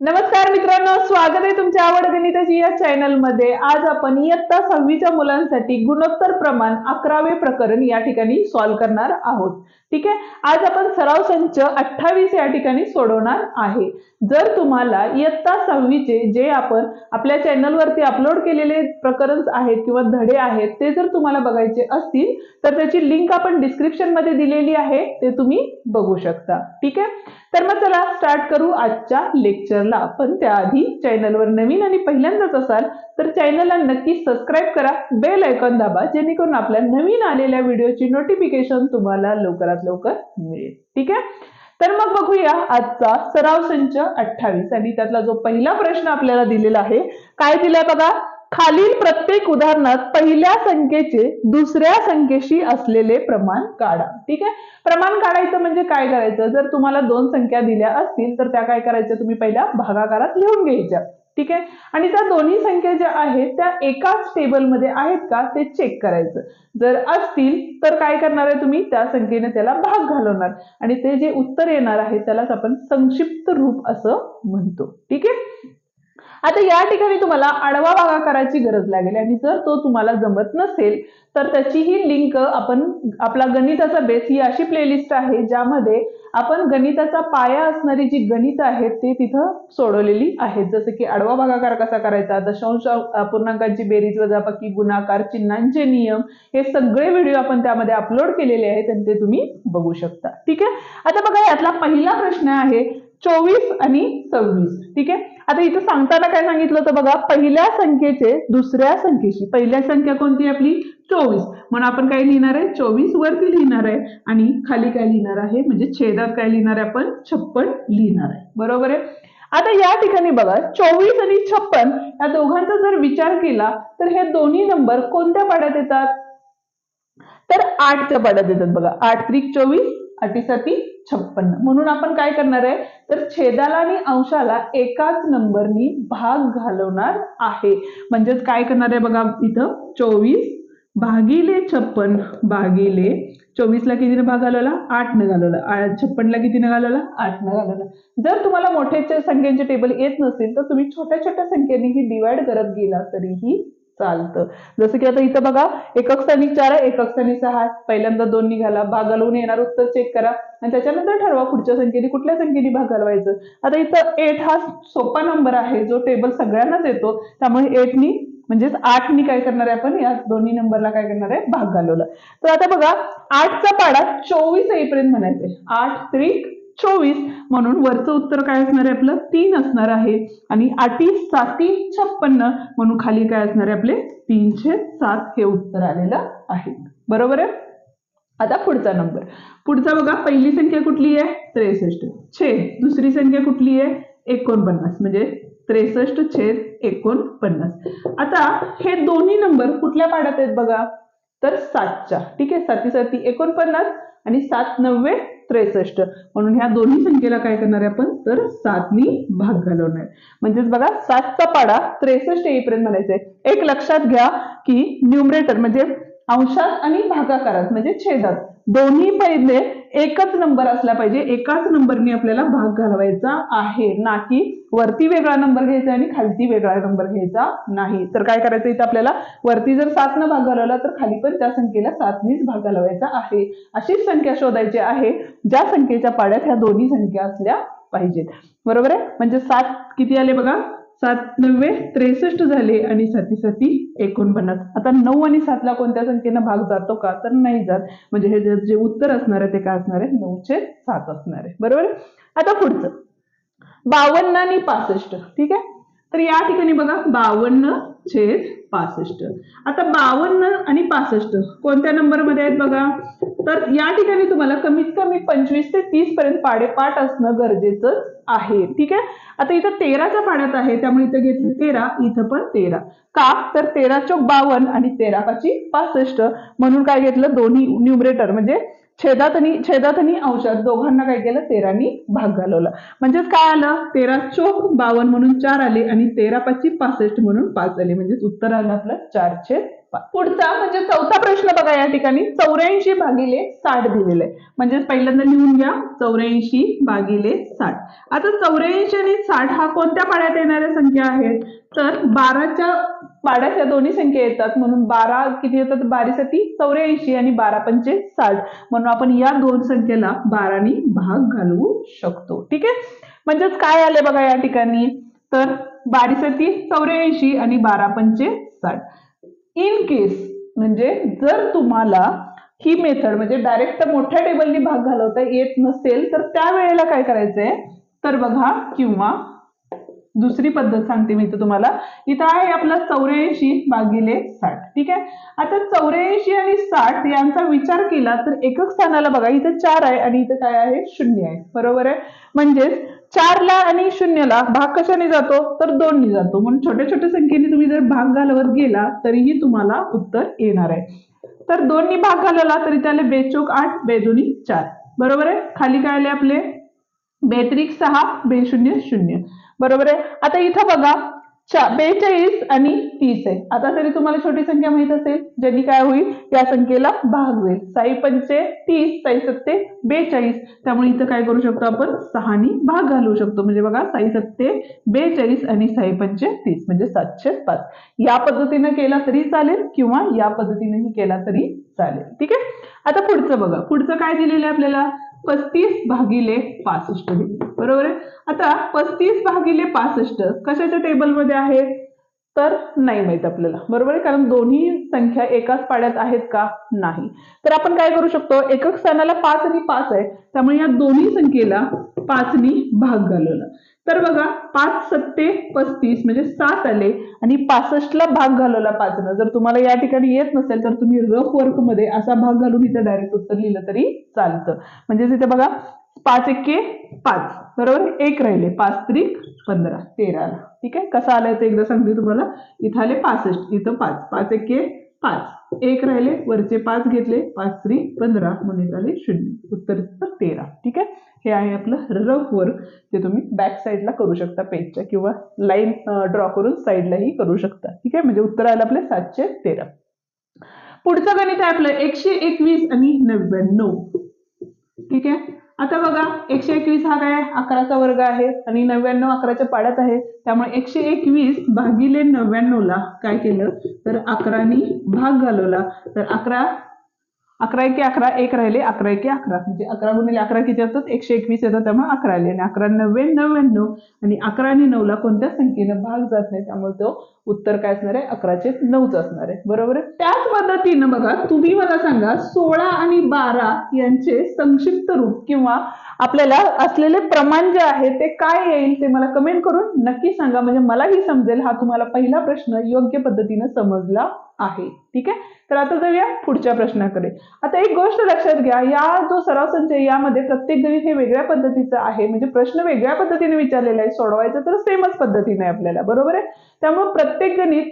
नमस्कार मित्रांनो स्वागत आहे तुमच्या आवड गणिताची या चॅनलमध्ये आज आपण इयत्ता सहावीच्या मुलांसाठी गुणोत्तर प्रमाण अकरावे प्रकरण या ठिकाणी सॉल्व्ह करणार आहोत. ठीक आहे? आज आपण सराव संच अठ्ठावीस या ठिकाणी सोडवणार आहे. जर तुम्हाला इयत्ता सहावीचे जे आपण आपल्या चॅनलवरती अपलोड केलेले प्रकरण आहेत किंवा धडे आहेत ते जर तुम्हाला बघायचे असतील तर त्याची लिंक आपण डिस्क्रिप्शनमध्ये दिलेली आहे ते तुम्ही बघू शकता. ठीक आहे? तर मग चला स्टार्ट करू आजच्या लेक्चर चॅनलला. पण त्याआधी चॅनलवर नवीन आणि पहिल्यांदाच असाल तर चॅनलला नक्की सबस्क्राईब करा. बेल ऐकॉन दाबा जेणेकरून आपल्या नवीन आलेल्या व्हिडिओची नोटिफिकेशन तुम्हाला लवकरात लवकर मिळेल. ठीक आहे? तर मग बघूया आजचा सराव संच अठ्ठावीस. आणि त्यातला जो पहिला प्रश्न आपल्याला दिलेला आहे काय दिलाय बघा? खालील प्रत्येक उदाहरणात पहिल्या संख्येचे दुसऱ्या संख्येशी असलेले प्रमाण काढा. ठीक आहे? प्रमाण काढायचं म्हणजे काय करायचं? जर तुम्हाला दोन संख्या दिल्या असतील तर त्या काय करायच्या? तुम्ही पहिल्या भागाकारात लिहून घ्यायच्या. ठीक आहे? आणि त्या दोन्ही संख्या ज्या आहेत त्या एकाच टेबलमध्ये आहेत का? ते चेक करायचं. जर असतील तर काय करणार आहे तुम्ही? त्या संख्येने त्याला भाग घालवणार. आणि ते जे उत्तर येणार आहे त्यालाच आपण संक्षिप्त रूप असं म्हणतो. ठीक आहे? आता या ठिकाणी तुम्हाला आडवा भागाकाराची गरज लागेल. आणि जर तो तुम्हाला जमत नसेल तर त्याचीही लिंक आपण आपला गणिताचा बेस ही अशी प्लेलिस्ट आहे ज्यामध्ये आपण गणिताचा पाया असणारी जी गणित आहेत ते तिथं सोडवलेली आहेत. जसं की आडवा भागाकार कसा करायचा दशांश पूर्णांकांची बेरीज वजाबाकी गुणाकार चिन्हांचे नियम हे सगळे व्हिडिओ आपण त्यामध्ये अपलोड केलेले आहेत आणि ते तुम्ही बघू शकता. ठीक आहे? आता बघा यातला पहिला प्रश्न आहे चोवीस आणि सव्वीस. ठीक आहे? आता इथं सांगताना काय सांगितलं होतं बघा पहिल्या संख्येचे दुसऱ्या संख्येशी पहिल्या संख्या कोणती आपली? चोवीस. म्हणून आपण काय लिहिणार आहे? चोवीस वरती लिहिणार आहे. आणि खाली काय लिहिणार आहे? म्हणजे छेदात काय लिहिणार आहे आपण? छप्पन लिहिणार आहे. बरोबर आहे? आता या ठिकाणी बघा चोवीस आणि छप्पन या दोघांचा जर विचार केला तर हे दोन्ही नंबर कोणत्या पाड्यात येतात? तर आठच्या पाड्यात येतात बघा. आठ त्रिक चोवीस अटीसाठी छप्पन्न. म्हणून आपण काय करणार आहे? तर छेदाला आणि अंशाला एकाच नंबरनी भाग घालवणार आहे. म्हणजेच काय करणार आहे बघा इथं? चोवीस भागिले छप्पन भागिले चोवीसला कितीने भाग घालवला? आठनं घालवला. छप्पनला कितीने घालवला? आठनं घालवला. जर तुम्हाला मोठ्या संख्येचे टेबल येत नसेल तर तुम्ही छोट्या छोट्या संख्येने डिवाइड करत गेला तरीही चालतं. जसं की आता इथं बघा एकक स्थानिक चार आहे एकक स्थानिक सहा आहे. पहिल्यांदा दोन निघाला भाग घालवून येणार उत्तर चेक करा. आणि त्याच्यानंतर ठरवा पुढच्या संख्येने कुठल्या संख्येने भाग घालवायचं. आता इथं एट हा सोपा नंबर आहे जो टेबल सगळ्यांनाच येतो. त्यामुळे एटनी म्हणजेच आठनी काय करणार आहे आपण? या दोन्ही नंबरला काय करणार आहे? भाग घालवला. तर आता बघा आठचा पाडा चोवीस येईपर्यंत म्हणायचंय आठ त्रिक चोवीस. म्हणून वरचं उत्तर काय असणार आहे आपलं? तीन असणार आहे. आणि आठी साती छप्पन्न. म्हणून खाली काय असणार आहे आपले? तीनशे सात हे उत्तर आलेलं आहे. बरोबर आहे? आता पुढचा नंबर. पुढचा बघा पहिली संख्या कुठली आहे? त्रेसष्ट. छेद. दुसरी संख्या कुठली आहे? एकोणपन्नास. म्हणजे त्रेसष्ट छेद एकोणपन्नास. आता हे दोन्ही नंबर कुठल्या पाड्यात आहेत बघा? तर सातच्या. ठीक आहे? साती साती एकोणपन्नास. आणि सात नव्वे त्रेसष्ट. म्हणून ह्या दोन्ही संख्येला काय करणार आहे आपण? तर सातनी भाग घालवणार म्हणजेच बघा सातचा पाडा त्रेसष्ट येईपर्यंत म्हणायचंय एक लक्षात घ्या की न्यूमरेटर म्हणजे अंशात आणि भागाकारात म्हणजे छेदात. दोन्ही पहिले एकच नंबर असला पाहिजे. एकाच नंबरने आपल्याला भाग घालवायचा आहे. ना की वरती वेगळा नंबर घ्यायचा आणि खालती वेगळा नंबर घ्यायचा नाही. तर काय करायचं? इथं आपल्याला वरती जर सातनं भाग घालवला तर खाली पण त्या संख्येला सातनीच भाग घालवायचा आहे. अशीच संख्या शोधायची आहे. ज्या संख्येच्या पाड्यात ह्या दोन्ही संख्या असल्या पाहिजेत. बरोबर आहे? म्हणजे सात किती आले बघा? सात नव्वे त्रेसष्ट झाले आणि साती साती एकोणपन्नास. आता नऊ आणि सातला कोणत्या संख्येनं भाग जातो का? तर नाही जात. म्हणजे हे जे- जे उत्तर असणार आहे ते काय असणार आहे? नऊचे सात असणार आहे. बरोबर? आता पुढचं. बावन्न आणि पासष्ट. ठीक आहे? तर या ठिकाणी बघा बावन्न छेद पासष्ट. आता बावन्न आणि पासष्ट कोणत्या नंबरमध्ये आहेत बघा? तर या ठिकाणी तुम्हाला कमीत कमी पंचवीस ते तीस पर्यंत पाडेपाठ असणं गरजेचं आहे. ठीक आहे? आता इथं तेराच्या पाण्यात आहे त्यामुळे इथं घेतलं तेरा इथं पण तेरा. का? तर तेरा चौक बावन्न आणि तेरा पाची पासष्ट. म्हणून काय घेतलं? दोन्ही न्युमरेटर म्हणजे छेदात आणि छेदात आणि अंशात दोघांना काय केलं? तेरानी भाग घालवला. म्हणजेच काय आलं? तेरा चोक बावन्न म्हणून चार आले आणि तेरा पाचशे पासष्ट म्हणून पाच आले. म्हणजेच उत्तर आलं आपलं चार छेद पुढचा म्हणजे चौथा प्रश्न बघा या ठिकाणी. चौऱ्याऐंशी भागिले साठ दिलेलं. आहे म्हणजे पहिल्यांदा लिहून घ्या. चौऱ्याऐंशी भागिले साठ. आता चौऱ्याऐंशी आणि साठ हा कोणत्या पाड्यात येणाऱ्या संख्या आहेत? तर बाराच्या पाड्याच्या दोन्ही संख्या येतात. म्हणून बारा किती येतात? बारीसाठी चौऱ्याऐंशी आणि बारा पंचे साठ. म्हणून आपण या दोन संख्येला बाराने भाग घालवू शकतो. ठीक आहे? म्हणजेच काय आले बघा या ठिकाणी? तर बारीसाठी चौऱ्याऐंशी आणि बारा पंचे साठ. इन केस म्हणजे जर तुम्हाला ही मेथड म्हणजे डायरेक्ट मोठ्या टेबलनी भाग घालवता येत नसेल तर त्यावेळेला काय करायचंय? तर बघा किंवा दुसरी पद्धत सांगते मी इथं तुम्हाला. इथं आहे आपला चौऱ्याऐंशी भागिले साठ. ठीक आहे? आता चौऱ्याऐंशी आणि साठ यांचा विचार केला तर एकक स्थानाला बघा इथं चार आहे आणि इथं काय आहे? शून्य आहे. बरोबर आहे? म्हणजेच चारला आणि शून्यला भाग कशाने जातो? तर दोननी जातो. म्हणून छोट्या छोट्या संख्येने तुम्ही जर भाग घालवत गेला तरीही तुम्हाला उत्तर येणार आहे. तर दोननी भाग घालवला तरी त्याला बेचूक आठ बेदोनी चार. बरोबर आहे? खाली काय आले आपले? बेत्रिक सहा बे शून्य शून्य. बरोबर आहे? आता इथं बघा. बेचाळीस आणि तीस आहे. आता तरी तुम्हाला छोटी संख्या माहीत असेल ज्यांनी काय होईल या संख्येला भाग होईल. साई पंचे तीस साई सत्ते बेचाळीस. त्यामुळे इथं काय करू शकतो आपण? सहानी भाग घालवू शकतो. म्हणजे बघा साई सत्ते बेचाळीस आणि साई पंचे तीस म्हणजे सातशे पाच. या पद्धतीनं केला तरी चालेल किंवा या पद्धतीनेही केला तरी चालेल. ठीक आहे? आता पुढचं बघा. पुढचं काय दिलेलं आहे आपल्याला? पस्तीस भागिले पासष्ट. बरोबर आहे? आता पस्तीस भागिले पासष्ट कशाच्या टेबलमध्ये आहे? तर नाही माहीत आपल्याला. बरोबर आहे? कारण दोन्ही संख्या एकाच पाड्यात आहेत का? नाही. तर आपण काय करू शकतो? एकक स्थानाला पाच आणि पाच आहे. त्यामुळे या दोन्ही संख्येला पाचनी भाग घालवला. तर बघा पाच सत्ते पस्तीस म्हणजे सात आले आणि पासष्टला भाग घालवला पाचनं. जर तुम्हाला या ठिकाणी येत नसेल तर तुम्ही रफ वर्कमध्ये असा भाग घालून इथं डायरेक्ट उत्तर लिहिलं तरी चालतं. म्हणजे तिथे बघा पाच एके पाच. बरोबर? एक राहिले. पाच त्रिक पंधरा. तेराला. ठीक आहे? कसं आलं ते एकदा सांगते तुम्हाला. इथं आले पासष्ट. इथं पाच. पाच एके पाच. एक राहिले. वरचे पाच घेतले. पाच त्रिक पंधरा. म्हणून आले शून्य. उत्तर उत्तर तेरा. ठीक आहे? हे आहे आपलं रफ वर्क ते तुम्ही बॅक साईडला करू शकता पेजच्या किंवा लाईन ड्रॉ करून साईडलाही करू शकता. ठीक आहे? म्हणजे उत्तर आलं आपले सातशे तेरा. पुढचं गणित आहे आपलं एकशे एकवीस आणि नव्याण्णव. ठीक आहे? आता बघा एकशे एकवीस हा काय? अकराचा वर्ग आहे आणि नव्याण्णव अकराच्या पाड्यात आहे. त्यामुळे एकशे एकवीस भागिले नव्याण्णवला काय केलं? तर अकरानी भाग घालवला. तर अकरा अकरा एके अकरा एक राहिले अकरा एके अकरा. म्हणजे अकरा गुणिले अकरा किती असतात एकशे एकवीस येतात त्यामुळे अकरा आले. आणि अकरा नव्वे नव्याण्णव आणि अकरा आणि नऊला कोणत्याच संख्येनं भाग जात नाही? त्यामुळे तो उत्तर काय असणार आहे? अकराचे नऊच असणार आहे. बरोबर आहे? त्याच पद्धतीनं बघा तुम्ही मला सांगा सोळा आणि बारा यांचे संक्षिप्त रूप किंवा आपल्याला असलेले प्रमाण जे आहे ते काय येईल ते मला कमेंट करून नक्की सांगा. म्हणजे मलाही समजेल हा तुम्हाला पहिला प्रश्न योग्य पद्धतीनं समजला आहे. ठीक आहे? तर आता जाऊया पुढच्या प्रश्नाकडे. आता एक गोष्ट लक्षात घ्या या जो सराव संचय यामध्ये प्रत्येक गणित हे वेगळ्या पद्धतीचं आहे. म्हणजे प्रश्न वेगळ्या पद्धतीने विचारलेला आहे सोडवायचं तर सेमच पद्धतीने आपल्याला. बरोबर आहे? त्यामुळे प्रत्येक गणित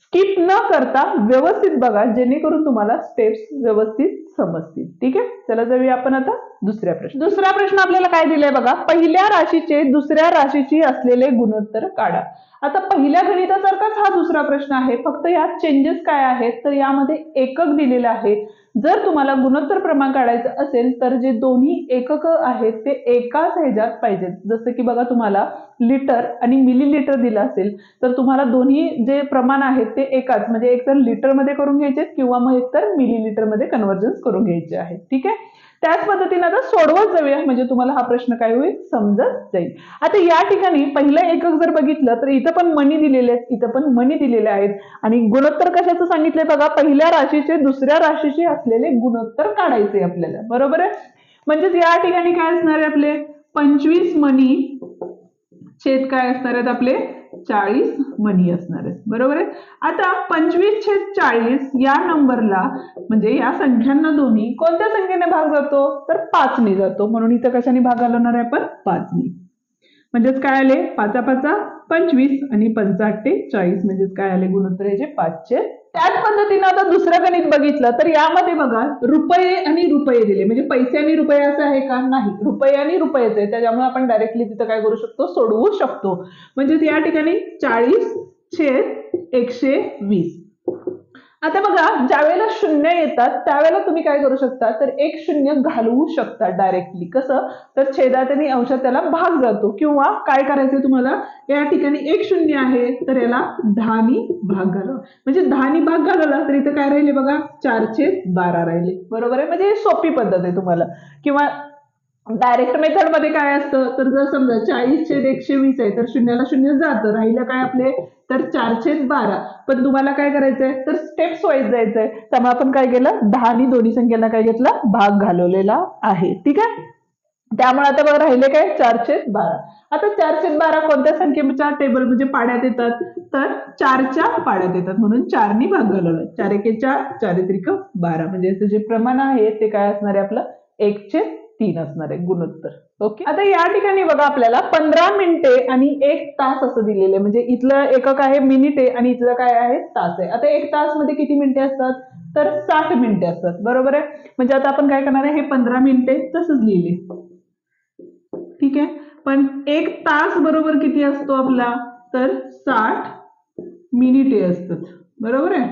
स्किप न करता व्यवस्थित बघा जेणेकरून तुम्हाला स्टेप्स व्यवस्थित समजतील. ठीक आहे? चला जाऊया आपण आता. दुसऱ्या प्रश्न. दुसरा प्रश्न आपल्याला काय दिलाय बघा? पहिल्या राशीचे दुसऱ्या राशीची असलेले गुणोत्तर काढा. आता पहिल्या गणितासारखाच हा दुसरा प्रश्न आहे. फक्त यात चेंजेस काय आहेत? तर यामध्ये एकक दिलेलं आहे जर तुम्हाला गुणोत्तर प्रमाण काढायचं असेल तर जे दोन्ही एकक आहेत ते एकाच ह्याच्यात पाहिजेत. जसं की बघा तुम्हाला लिटर आणि मिलीलिटर दिलं असेल तर तुम्हाला दोन्ही जे प्रमाण आहेत ते एकाच. म्हणजे एकतर लिटरमध्ये करून घ्यायचे किंवा मग एकतर मिली लिटरमध्ये कन्व्हर्जन्स करून घ्यायचे आहे ठीक आहे? त्याच पद्धतीने आता सोडवत जाऊया. म्हणजे तुम्हाला हा प्रश्न काय होईल? समजत जाईल. आता या ठिकाणी पहिलं एकक जर बघितलं तर इथं पण मनी दिलेले आहेत. इथं पण मनी दिलेले आहेत. आणि गुणोत्तर कशाचं सांगितलंय बघा? पहिल्या राशीचे दुसऱ्या राशीचे असलेले गुणोत्तर काढायचे आपल्याला. बरोबर आहे? म्हणजेच या ठिकाणी काय असणार आहे आपले? पंचवीस मनी छेद काय असणार आहेत आपले? चाळीस मनी असणार आहेत. बरोबर आहे? आता पंचवीस छेद चाळीस या नंबरला म्हणजे या संख्यांना दोन्ही कोणत्या संख्येने भाग जातो? तर पाचने जातो. म्हणून इथं कशाने भाग घालवणार आहे आपण? पाचने. म्हणजेच काय आले? पाचा पाचा पंचवीस आणि पंचाहट्टे चाळीस. म्हणजेच काय आले? गुणोत्तर याचे पाचशे त्याच पद्धतीनं आता दुसरं गणित बघितलं तर यामध्ये बघा रुपये आणि रुपये दिले. म्हणजे पैसे आणि रुपये असं आहे का? नाही. रुपये आणि रुपयेच आहे. त्याच्यामुळे आपण डायरेक्टली तिथं काय करू शकतो? सोडवू शकतो. म्हणजे या ठिकाणी चाळीस छेद एकशे वीस. आता बघा ज्या वेळेला शून्य येतात त्यावेळेला तुम्ही काय करू शकता? तर एक शून्य घालवू शकता डायरेक्टली कसं? तर छेदात आणि अंशात त्याला भाग जातो. किंवा काय करायचं तुम्हाला? या ठिकाणी एक शून्य आहे तर याला दहानी भाग घालवा. म्हणजे दहानी भाग घालवला तर इथं काय राहिले बघा? चारशे बारा राहिले. बरोबर आहे? म्हणजे सोपी पद्धत आहे तुम्हाला. किंवा डायरेक्ट मेथडमध्ये काय असतं? तर जर समजा चाळीस छेद एकशे वीस आहे तर शून्याला शून्य जातं. राहिलं काय आपले? तर चारशे बारा. पण तुम्हाला काय करायचंय? तर स्टेप्स वाईज जायचंय. त्यामुळे आपण काय केलं? दहा आणि दोन्ही संख्येला काय घेतला? भाग घालवलेला आहे. ठीक आहे? त्यामुळे आता बघा राहिले काय? चारशे बारा. आता चारशे बारा कोणत्या संख्येच्या टेबल म्हणजे पाण्यात येतात? तर चारच्या पाड्यात येतात. म्हणून चारनी भाग घालवला चार एकेच्या चारित्रिक बारा. म्हणजे याचं जे प्रमाण आहे ते काय असणार आहे आपलं? एकशे तीन असणार आहे गुणोत्तर. ओके आता या ठिकाणी बघा आपल्याला पंधरा मिनिटे आणि एक तास असं दिलेलं आहे. म्हणजे इथलं एकक आहे मिनिटे आणि इथलं काय आहे तास आहे. आता एक तासमध्ये किती मिनिटे असतात? तर साठ मिनिटे असतात. बरोबर आहे? म्हणजे आता आपण काय करणार आहे? हे पंधरा मिनिटे तसंच लिहिले. ठीक आहे? पण एक तास बरोबर किती असतो आपला? तर साठ मिनिटे असतात. बरोबर आहे?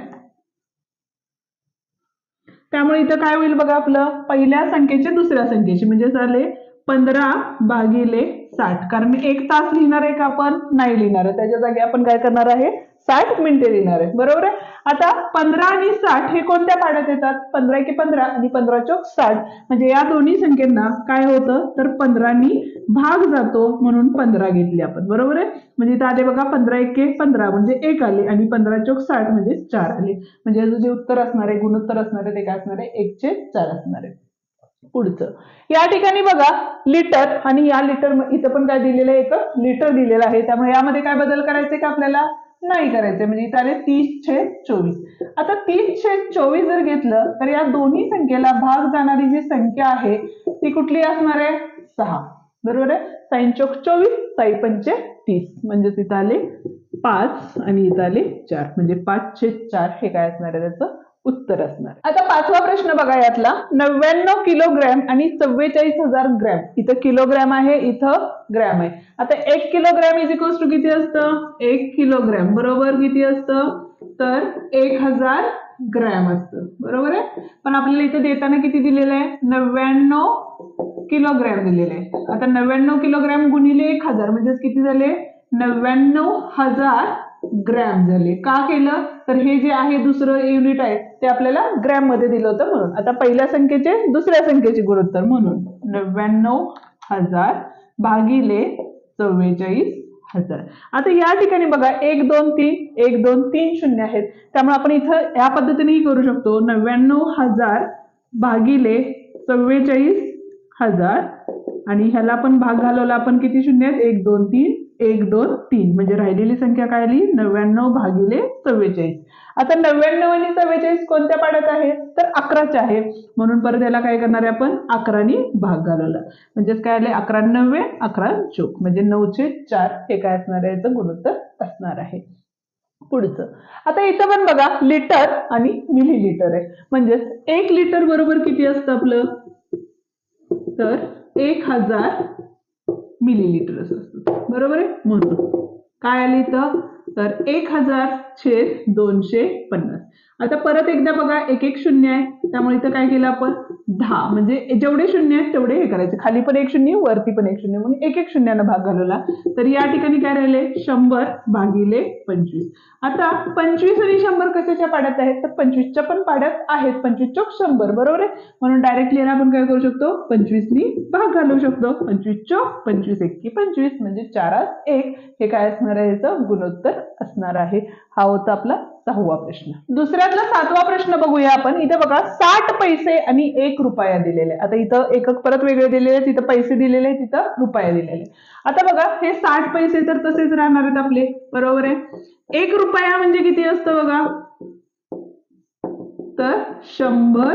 त्यामुळे इथं काय होईल बघा आपलं? पहिल्या संख्येचे दुसऱ्या संख्येचे. म्हणजे झाले पंधरा भागिले साठ. कारण एक तास लिहिणार आहे का आपण? नाही लिहिणार आहे. त्याच्या जागी आपण काय करणार आहे? साठ मिनिटे लिहिणार आहे. बरोबर आहे? आता पंधरा आणि साठ हे कोणत्या पाड्यात येतात? पंधरा की पंधरा आणि पंधरा चौक साठ. म्हणजे या दोन्ही संख्येना काय होतं? तर पंधरानी भाग जातो म्हणून पंधरा घेतली आपण. बरोबर आहे? म्हणजे इथं आले बघा पंधरा एक पंधरा. म्हणजे एक आले आणि पंधरा चौक साठ म्हणजे चार आले. म्हणजे जे उत्तर असणार आहे गुणोत्तर असणार आहे ते काय असणार आहे? एकचे चार असणार आहे. पुढचं. या ठिकाणी बघा लिटर आणि या लिटर इथं पण काय दिलेलं आहे? एक लिटर दिलेलं आहे. त्यामुळे यामध्ये काय बदल करायचे का आपल्याला? नाही करायचे म्हणजे इथं आले तीस छेद चोवीस. आता तीस छेद चोवीस जर घेतलं तर या दोन्ही संख्येला भाग जाणारी जी संख्या आहे ती कुठली असणार आहे? सहा. बरोबर आहे? साईन चौक चोवीस साई पंचे तीस. म्हणजे तिथं आले पाच आणि इथं आले चार. म्हणजे पाच छेद चार हे काय असणार आहे त्याचं? उत्तर असणार. आता पाचवा प्रश्न बघा यातला. नव्याण्णव किलोग्रॅम आणि चव्वेचाळीस हजार ग्रॅम. इथं किलोग्रॅम आहे इथं ग्रॅम आहे. आता एक किलोग्रॅम इज इक्वल्स टू किती असतं? एक किलोग्रॅम. बरोबर किती असतं? तर एक हजार ग्रॅम असतं. बरोबर आहे? पण आपल्याला इथं देताना किती दिलेलं आहे? नव्याण्णव किलोग्रॅम दिलेलं आहे. आता नव्याण्णव किलोग्रॅम गुणिले एक हजार. म्हणजेच किती झाले? नव्याण्णव हजार ग्रॅम झाले. का केलं? तर हे जे आहे दुसरं युनिट आहे ते आपल्याला ग्रॅममध्ये दिलं होतं म्हणून. आता पहिल्या संख्येचे दुसऱ्या संख्येचे गुणोत्तर म्हणून. नव्याण्णव हजार भागिले चव्वेचाळीस हजार. आता या ठिकाणी बघा एक दोन तीन एक दोन तीन शून्य आहेत. त्यामुळे आपण इथं या पद्धतीनेही करू शकतो. नव्याण्णव हजार भागिले चव्वेचाळीस हजार आणि ह्याला पण भाग घालवला आपण किती शून्य आहेत एक दोन तीन एक दोन तीन. म्हणजे राहिलेली संख्या काय आली? नव्याण्णव भागिले चव्वेचाळीस. आता नव्याण्णव आणि चव्वेचाळीस कोणत्या पाड्यात आहे? तर अकराचे आहे. म्हणून परत याला काय करणार आहे आपण? अकरानी भाग घालवला. म्हणजेच काय आले अकरा नव्वे अकरा चोक म्हणजे नऊचे चार हे काय असणार आहे? याचं गुणोत्तर असणार आहे. पुढचं. आता इथं पण बघा लिटर आणि मिली लिटर आहे. म्हणजेच एक लिटर बरोबर किती असतं आपलं? तर एक हजार मिलीलिटरच असतात बरोबर आहे? म्हणून. काय आली इथं? तर एक हजार छेद दोनशे पन्नास. आता परत एकदा बघा एक एक शून्य आहे. त्यामुळे इथं काय केलं आपण? दहा. म्हणजे जेवढे शून्य आहेत तेवढे हे करायचे. खाली पण एक शून्य वरती पण एक शून्य. म्हणून एक एक शून्यानं भाग घालवला. तर या ठिकाणी काय राहिले? शंभर भागिले पंचवीस. आता पंचवीस आणि शंभर कशाच्या पाड्यात आहेत? तर पंचवीसच्या पण पाड्यात आहेत. पंचवीस चौक शंभर. बरोबर आहे? म्हणून डायरेक्टली याला आपण काय करू शकतो? पंचवीसनी भाग घालवू शकतो. पंचवीस चौक पंचवीस एक्की पंचवीस. म्हणजे चारात एक. हे काय असणार आहे? याचं गुणोत्तर असणार आहे. हा होता आपला सहावा प्रश्न. दुसऱ्यातला सातवा प्रश्न बघूया आपण. इथे बघा साठ पैसे आणि एक रुपया दिलेले. आता इथं एकक परत वेगळे दिलेले तिथं पैसे दिलेले तिथं रुपया दिलेले. आता बघा हे साठ पैसे तर तसेच राहणार आहेत आपले. बरोबर आहे? एक रुपया म्हणजे किती असतं बघा? तर शंभर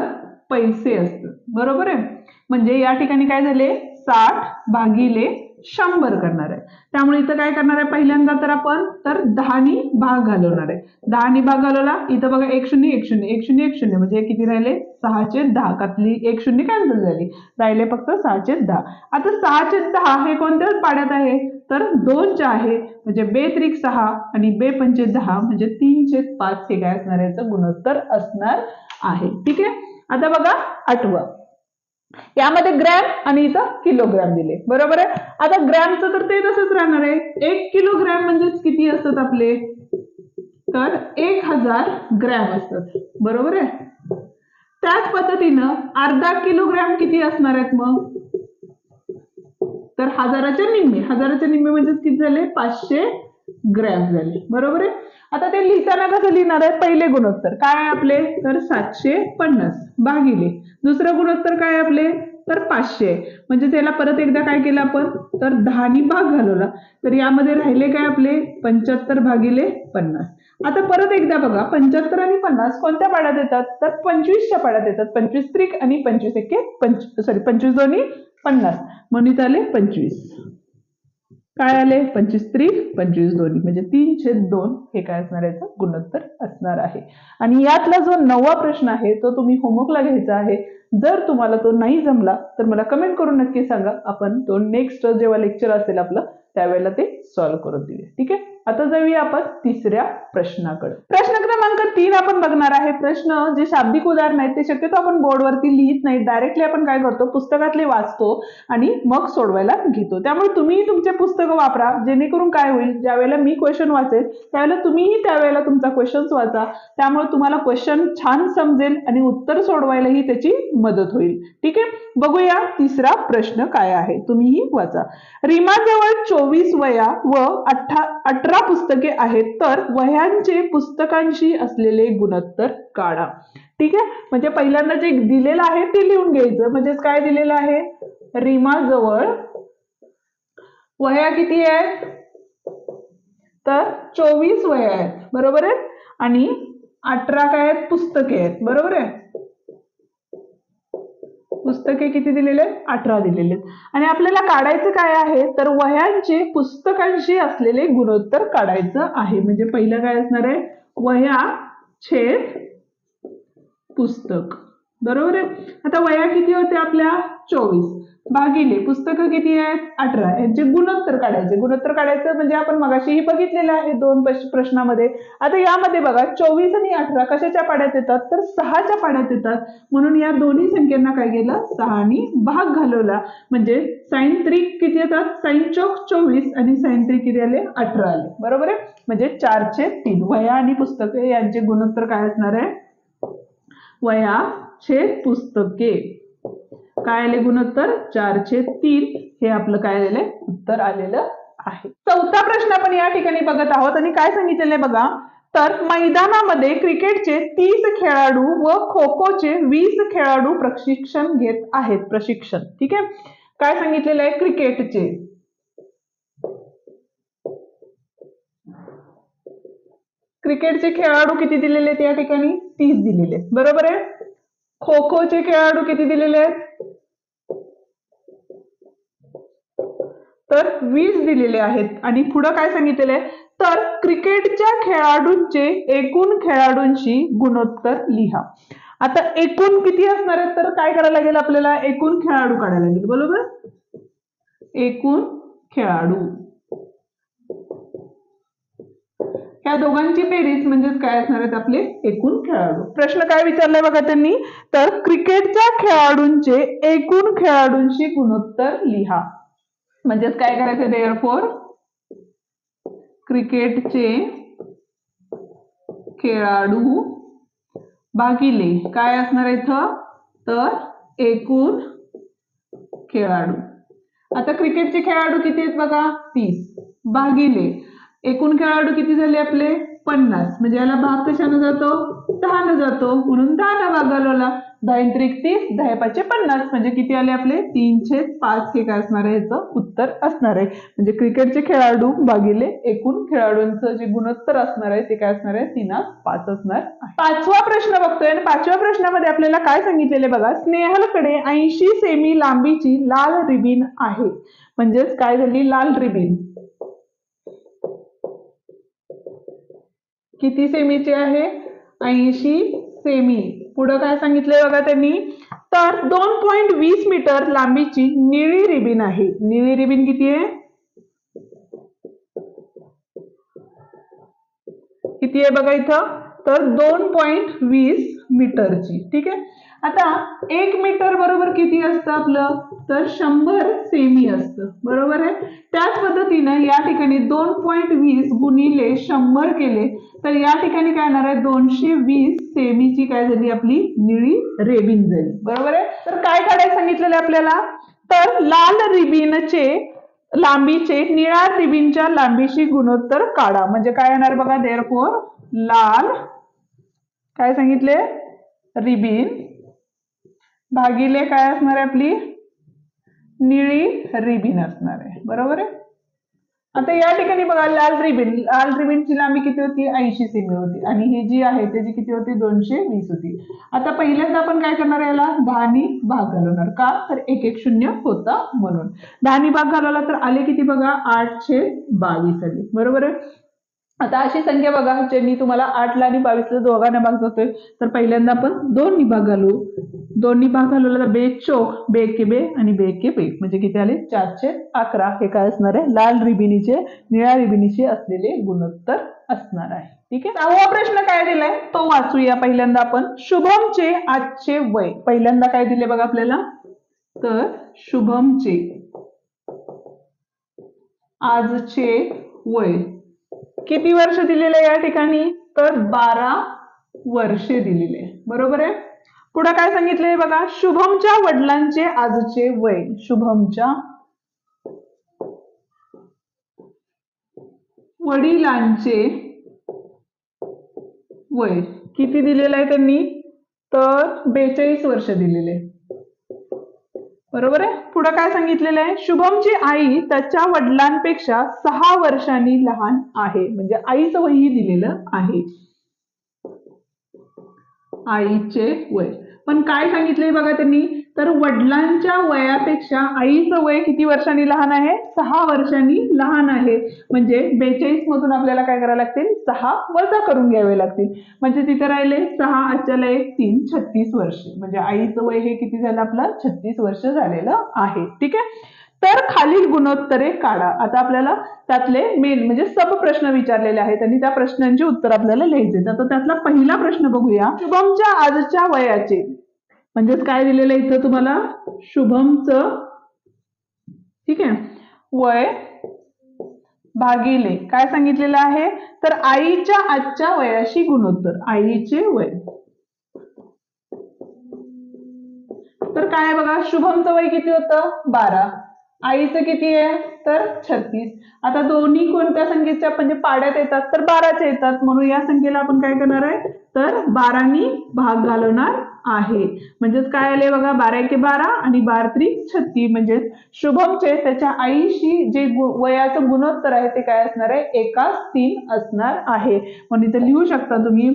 पैसे असतं. बरोबर आहे? म्हणजे या ठिकाणी काय झाले? साठ भागिले शंभर करणार आहे. त्यामुळे इथं काय करणार आहे? पहिल्यांदा तर आपण तर दहानी भाग घालवणार आहे. दहानी भाग घालवला इथं बघा एक शून्य एक शून्य एक शून्य एक शून्य. म्हणजे किती राहिले? सहाचे दहा. कातली एक शून्य कॅन्सल झाली? राहिले फक्त सहाचे दहा. आता सहाचे दहा हे कोणत्या पाड्यात आहे? तर दोनच्या आहे. म्हणजे बे त्रिक सहा आणि बे पंचे दहा. म्हणजे तीनचे पाच हे काय असणार? याचं गुणोत्तर असणार आहे. ठीक आहे? आता बघा आठवं. यामध्ये ग्रॅम आणि इथं किलोग्रॅम दिले. बरोबर आहे? आता ग्रॅमचं तर ते तसंच राहणार आहे. एक किलोग्रॅम म्हणजेच किती असतात आपले? तर एक हजार ग्रॅम असतात. बरोबर आहे? त्याच पद्धतीनं अर्धा किलोग्रॅम किती असणार आहेत मग? तर हजाराच्या निम्मे. हजाराच्या निम्मे म्हणजे किती झाले? पाचशे ग्रॅम झाले. बरोबर आहे? आता ते लिहिताना कसं लिहिणार आहे पहिले गुणोत्तर. काय आपले? तर सातशे पन्नास भागिले. दुसरं गुणोत्तर काय आपले? तर पाचशे. म्हणजे त्याला परत एकदा काय केलं आपण? तर दहानी भाग घालवला. तर यामध्ये राहिले काय आपले? पंच्याहत्तर भागिले पन्नास. आता परत एकदा बघा. पंच्याहत्तर आणि पन्नास कोणत्या पाड्यात येतात? तर पंचवीसच्या पाड्यात येतात. पंचवीस त्रिक आणि पंचवीस एके पंच सॉरी पंचवीस दोन्ही पन्नास. म्हणून आले पंचवीस. काय आले? पंचवीस त्री पंचवीस दोन्ही म्हणजे तीन छेद दोन हे काय असणार याचं? गुणोत्तर असणार आहे. आणि यातला जो नववा प्रश्न आहे तो तुम्ही होमवर्कला घ्यायचा आहे. जर तुम्हाला तो नाही जमला तर मला कमेंट करून नक्की सांगा. आपण तो नेक्स्ट जेव्हा लेक्चर असेल आपलं त्यावेळेला ते सॉल्व्ह करून देऊया. ठीक आहे? आता जाऊया आपण तिसऱ्या प्रश्नाकडे. प्रश्न क्रमांक तीन आपण बघणार आहे. प्रश्न जे शाब्दिक उदाहरण आहेत ते शक्यतो आपण बोर्डवरती लिहित नाही डायरेक्टली आपण काय करतो? पुस्तकातले वाचतो आणि मग सोडवायला घेतो. त्यामुळे तुम्हीही तुमचे पुस्तकं वापरा. जेणेकरून काय होईल? ज्यावेळेला मी क्वेश्चन वाचेल त्यावेळेला तुम्हीही त्यावेळेला तुमचा क्वेश्चन वाचा. त्यामुळे तुम्हाला क्वेश्चन छान समजेल आणि उत्तर सोडवायलाही त्याची मदत होईल. ठीक आहे? बघूया तिसरा प्रश्न काय आहे. तुम्हीही वाचा. रीमाजवळ चोवीस वया व अठरा अठरा पुस्तके आहेत तर वह्यांचे पुस्तकांशी असलेले गुणोत्तर काढा. ठीक आहे? म्हणजे पहिल्यांदा जे दिलेलं आहे ते लिहून घ्यायचं. म्हणजेच काय दिलेलं आहे? रीमाजवळ. वह्या किती आहेत? तर चोवीस वह्या आहेत. बरोबर आहे? आणि अठरा काय आहेत? पुस्तके आहेत. बरोबर आहे? पुस्तके किती दिलेले आहेत? अठरा दिलेले आहेत. आणि आपल्याला काढायचं काय आहे? तर वह्यांचे पुस्तकांशी असलेले गुणोत्तर काढायचं आहे. म्हणजे पहिलं काय असणार आहे? वह्या छेद पुस्तक. बरोबर आहे? आता वह्या किती होत्या आपल्या? चोवीस. भागिले पुस्तकं किती आहेत? अठरा. यांचे गुणोत्तर काढायचे. गुणोत्तर काढायचं म्हणजे आपण मगाशीही बघितलेलं आहे दोन प्रश्नामध्ये. आता यामध्ये बघा चोवीस आणि अठरा कशाच्या पाड्यात येतात? तर सहाच्या पाड्यात येतात. म्हणून या दोन्ही संख्यांना काय केलं? सहानी भाग घालवला. म्हणजे साईन त्रिक किती येतात? साईन चौक चोवीस आणि साईन त्रिक किती आले? अठरा आले. बरोबर आहे? म्हणजे चारचे तीन. वह्या आणि पुस्तके यांचे गुणोत्तर काय असणार आहे? वया छेद पुस्तके काय आले गुणोत्तर? चारशे तीन. हे आपलं काय आलेलं उत्तर आलेलं आहे. चौथा प्रश्न आपण या ठिकाणी बघत आहोत आणि काय सांगितलेलं आहे बघा? तर मैदानामध्ये क्रिकेटचे तीस खेळाडू व खो खोचे वीस खेळाडू प्रशिक्षण घेत आहेत. प्रशिक्षण. ठीक आहे? काय सांगितलेलं आहे? क्रिकेटचे. क्रिकेटचे खेळाडू किती दिलेले आहेत या ठिकाणी? तीस दिलेले बरोबर आहे? खो खोचे खेळाडू किती दिलेले आहेत? तर वीस दिलेले आहेत. आणि पुढं काय सांगितलेलं आहे? तर क्रिकेटच्या खेळाडूंचे एकूण खेळाडूंशी गुणोत्तर लिहा. आता एकूण किती असणार आहेत? तर काय करायला लागेल आपल्याला? एकूण खेळाडू काढायला लागेल. बरोबर? एकूण खेळाडू. या दोघांची बेरीज म्हणजेच काय असणार आहेत आपले एकूण खेळाडू. प्रश्न काय विचारलाय बघा त्यांनी? तर क्रिकेटच्या खेळाडूंचे एकूण खेळाडूंशी गुणोत्तर लिहा. म्हणजेच काय करायचं देअर फोर क्रिकेटचे खेळाडू भागिले. काय असणार इथं? तर एकूण खेळाडू. आता क्रिकेटचे खेळाडू किती आहेत बघा? तीस. भागिले. एकूण खेळाडू किती झाले आपले? पन्नास. म्हणजे याला भाग कशानं जातो? दहानं जातो. म्हणून दहा भाग घालवला दहा त्रिक तीस दहा पाचशे पन्नास. म्हणजे किती आले आपले? तीनशे पाच हे काय असणार आहे. याचं उत्तर असणार आहे. म्हणजे क्रिकेटचे खेळाडू भागिले एकूण खेळाडूंचं जे गुणोत्तर असणार आहे ते काय असणार आहे? तीनास पाच असणार पाचवा प्रश्न बघतोय. आणि पाचव्या प्रश्नामध्ये आपल्याला काय सांगितलेले बघा? स्नेहलकडे ऐंशी सेमी लांबीची लाल रिबीन आहे. म्हणजेच काय झाली? लाल रिबीन. किती सेमीची आहे? ऐंशी सेमी. पुढं काय सांगितलंय बघा त्यांनी? तर दोन पॉईंट वीस मीटर लांबीची निळी रिबीन आहे. निळी रिबीन किती आहे? किती आहे बघा इथं? तर दोन पॉईंट वीस मीटरची. ठीक आहे? आता एक मीटर बरोबर किती असतं आपलं? तर शंभर सेमी असतं. बरोबर आहे? त्याच पद्धतीनं या ठिकाणी दोन पॉईंट वीस गुणिले शंभर केले तर या ठिकाणी काय येणार आहे? दोनशे वीस सेमीची काय झाली आपली? निळी रेबिन झाली. बरोबर आहे? तर काय काढायला सांगितलेलं आपल्याला? तर लाल रिबिनचे लांबीचे निळ्या रिबीनच्या लांबीशी गुणोत्तर काढा. म्हणजे काय येणार बघा? देअर फोर लाल काय सांगितले? रिबिन भागिले काय असणार आहे आपली? निळी रिबिन असणार आहे. बरोबर आहे? आता या ठिकाणी बघा लाल रिबिन लाल रिबिनची लांबी किती होती? ऐंशी सेमी होती. आणि ही जी आहे त्याची किती होती? दोनशे वीस होती. आता पहिल्यांदा आपण काय करणार याला? दहानी भाग घालवणार. का? तर एक एक शून्य होता म्हणून. दहानी भाग घालवला तर आले किती बघा? आठशे बावीस आले. बरोबर आहे? आता अशी संख्या बघा ज्यांनी तुम्हाला आठला आणि बावीसला दोघांना भाग जातोय तर पहिल्यांदा आपण दोन भाग घालू. दोन्ही भाग घालवला तर बे चोक बे के बे आणि बे के बे म्हणजे किती आले? चारशे अकरा. हे काय असणार आहे? लाल रिबिनीचे निळ्या रिबिनीचे असलेले गुणोत्तर असणार आहे. ठीक आहे? सहावा प्रश्न काय दिलाय? तो वाचूया पहिल्यांदा आपण. शुभमचे आजचे वय. पहिल्यांदा काय दिले बघा आपल्याला? तर शुभमचे आजचे वय. किती वर्ष दिलेले या ठिकाणी? तर बारा वर्षे दिलेले. बरोबर आहे? पुढे काय सांगितले बघा? शुभमच्या वडिलांचे आजचे वय. शुभमच्या वडिलांचे वय. किती दिलेलं आहे त्यांनी? तर बेचाळीस वर्ष दिलेले. आहे. बरोबर आहे? पुढे काय सांगितलेलं आहे? शुभमची आई त्याच्या वडिलांपेक्षा सहा वर्षांनी लहान आहे. म्हणजे आईचं वयही दिलेलं आहे. आईचे वय. पण काय सांगितलंय बघा त्यांनी? तर वडिलांच्या वयापेक्षा आईचं वय किती वर्षांनी लहान आहे? सहा वर्षांनी लहान आहे. म्हणजे बेचाळीस मधून आपल्याला काय करायला लागतील? सहा वजा करून घ्यावे लागतील. म्हणजे तिथे राहिले सहा आजच्याला एक तीन छत्तीस वर्ष. म्हणजे आईचं वय हे किती झालं आपलं? छत्तीस वर्ष झालेलं आहे. ठीक आहे? तर खालील गुणोत्तरे काढा. आता आपल्याला त्यातले मेन म्हणजे सब प्रश्न विचारलेले आहेत आणि त्या प्रश्नांची उत्तर आपल्याला लिहायचे आता त्यातला पहिला प्रश्न बघूया. शुभमच्या आजच्या वयाचे. म्हणजेच काय दिलेलं आहे इथं तुम्हाला? शुभमचं ठीक आहे. वय भागिले. काय सांगितलेलं आहे? तर आईच्या आजच्या वयाशी गुणोत्तर. आईचे वय. तर काय बघा? शुभमचं वय किती होतं? बारा. आईचं किती आहे? तर छत्तीस. आता दोन्ही कोणत्या संख्येच्या म्हणजे पाड्यात येतात? तर बाराच्या येतात. म्हणून या संख्येला आपण काय करणार आहे? तर बारानी भाग घालवणार आहे. म्हणजेच काय आले बघा? बारा एके बारा आणि बारा त्रिक छत्तीस. म्हणजेच शुभमचे त्याच्या आईशी जे वयाचं गुणोत्तर आहे ते काय असणार आहे? एकाच तीन असणार आहे. म्हणून इथे लिहू शकता तुम्ही.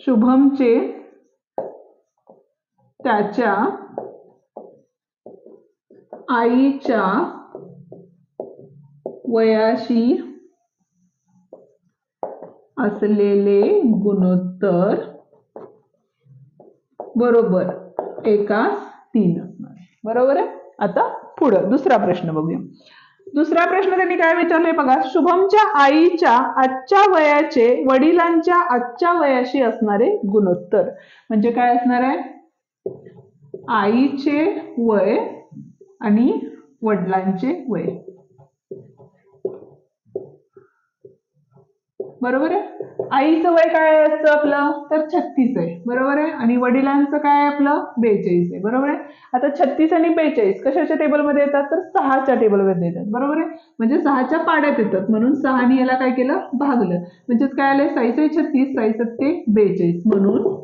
शुभमचे त्याच्या आईच्या वयाशी असलेले गुणोत्तर बरोबर. एकास तीन असणार. बरोबर आहे? आता पुढं दुसरा प्रश्न बघूया. दुसरा प्रश्न त्यांनी काय विचारलंय बघा? शुभमच्या आईच्या आजच्या वयाचे वडिलांच्या आजच्या वयाशी असणारे गुणोत्तर. म्हणजे काय असणार आहे? आईचे वय आणि वडिलांचे वय. बरोबर आहे? आईचं वय काय असतं आपलं? तर छत्तीस आहे. बरोबर आहे? आणि वडिलांचं काय आपलं? बेचाळीस आहे. बरोबर आहे? आता छत्तीस आणि बेचाळीस कशाच्या टेबलमध्ये येतात? तर सहाच्या टेबलमध्ये येतात. बरोबर आहे? म्हणजे सहाच्या पाड्यात येतात. म्हणून सहाने याला काय केलं? भागलं. म्हणजेच काय आलंय? साईसाई छत्तीस साई सत्ते बेचाळीस. म्हणून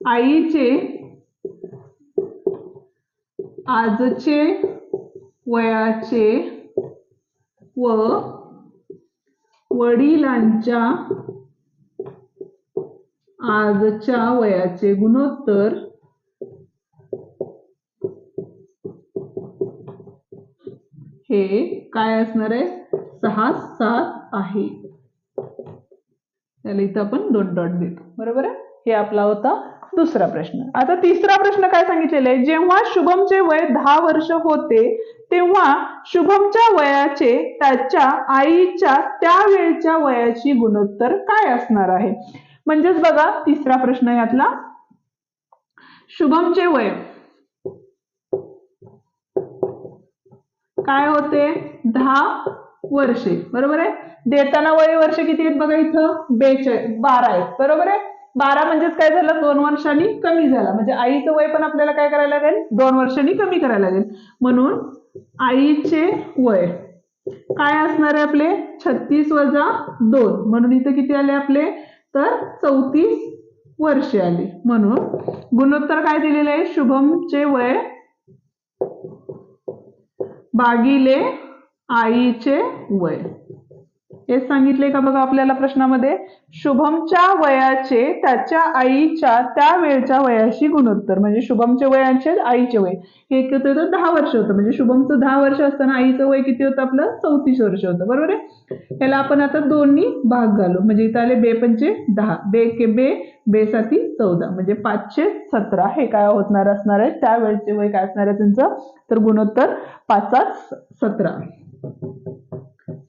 आईचे आजचे वयाचे व वडिलांच्या आजच्या वयाचे गुणोत्तर. हे काय असणार आहे? सहा सात आहे. त्याला इथं आपण दोन डॉट देतो. बरोबर आहे? हे आपला होता दुसरा प्रश्न. आता तिसरा प्रश्न काय सांगितलेला आहे? जेव्हा शुभमचे वय दहा वर्ष होते तेव्हा शुभमच्या वयाचे त्याच्या आईच्या त्यावेळच्या वयाची गुणोत्तर काय असणार आहे? म्हणजेच बघा तिसरा प्रश्न यातला. शुभमचे वय. काय होते? दहा वर्षे. बरोबर आहे? देताना वय वर्ष किती आहेत बघा इथं? बेचाळीस बारा आहेत. बरोबर आहे? बारा म्हणजेच काय झालं? दोन वर्षांनी कमी झाला. म्हणजे आईचं वय पण आपल्याला काय करायला लागेल? दोन वर्षांनी कमी करायला लागेल. म्हणून आईचे वय. काय असणार आहे आपले? छत्तीस वजा दोन. म्हणून इथं किती आले आपले? तर चौतीस वर्षे आली. म्हणून गुणोत्तर काय दिलेलं आहे? शुभमचे वय बागिले आईचे वय. हे सांगितले का बघा आपल्याला प्रश्नामध्ये? शुभमच्या वयाचे त्याच्या आईच्या त्या वेळच्या वयाशी गुणोत्तर. म्हणजे शुभमचे वयाचे आईचे वय. हे किती होतं दहा वर्ष होतं. म्हणजे शुभमचं दहा वर्ष असताना आईचं वय किती होतं आपलं? चौतीस वर्ष होतं. बरोबर आहे? याला आपण आता दोन्ही भाग घालू. म्हणजे इथं आले बे पंचे दहा. बे के बे बे साती चौदा. म्हणजे पाचशे सतरा. हे काय होणार असणार आहे? त्या वेळचे वय काय असणार आहे त्यांचं? तर गुणोत्तर पाचात सतरा.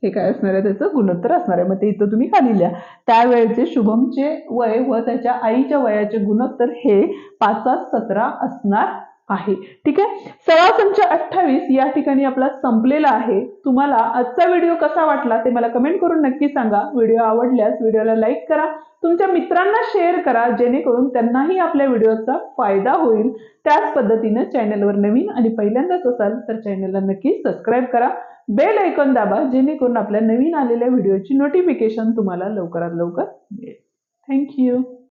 हे काय असणार आहे? त्याचं गुणोत्तर असणार आहे. मग ते इथं तुम्ही खाली लिहा. त्यावेळेचे शुभमचे वय व त्याच्या आईच्या वयाचे गुणोत्तर हे पाचात सतरा असणार आहे. ठीक आहे? सराव संच अठ्ठावीस या ठिकाणी आपला संपलेला आहे. तुम्हाला आजचा व्हिडिओ कसा वाटला ते मला कमेंट करून नक्की सांगा. व्हिडिओ आवडल्यास व्हिडिओला लाईक करा. तुमच्या मित्रांना शेअर करा. जेणेकरून त्यांनाही आपल्या व्हिडिओचा फायदा होईल. त्याच पद्धतीनं चॅनलवर नवीन आणि पहिल्यांदाच असाल तर चॅनलला नक्की सबस्क्राईब करा. बेल ऐकून दाबा जेणेकरून आपल्या नवीन आलेल्या व्हिडिओची नोटिफिकेशन तुम्हाला लवकरात लवकर मिळेल. थँक्यू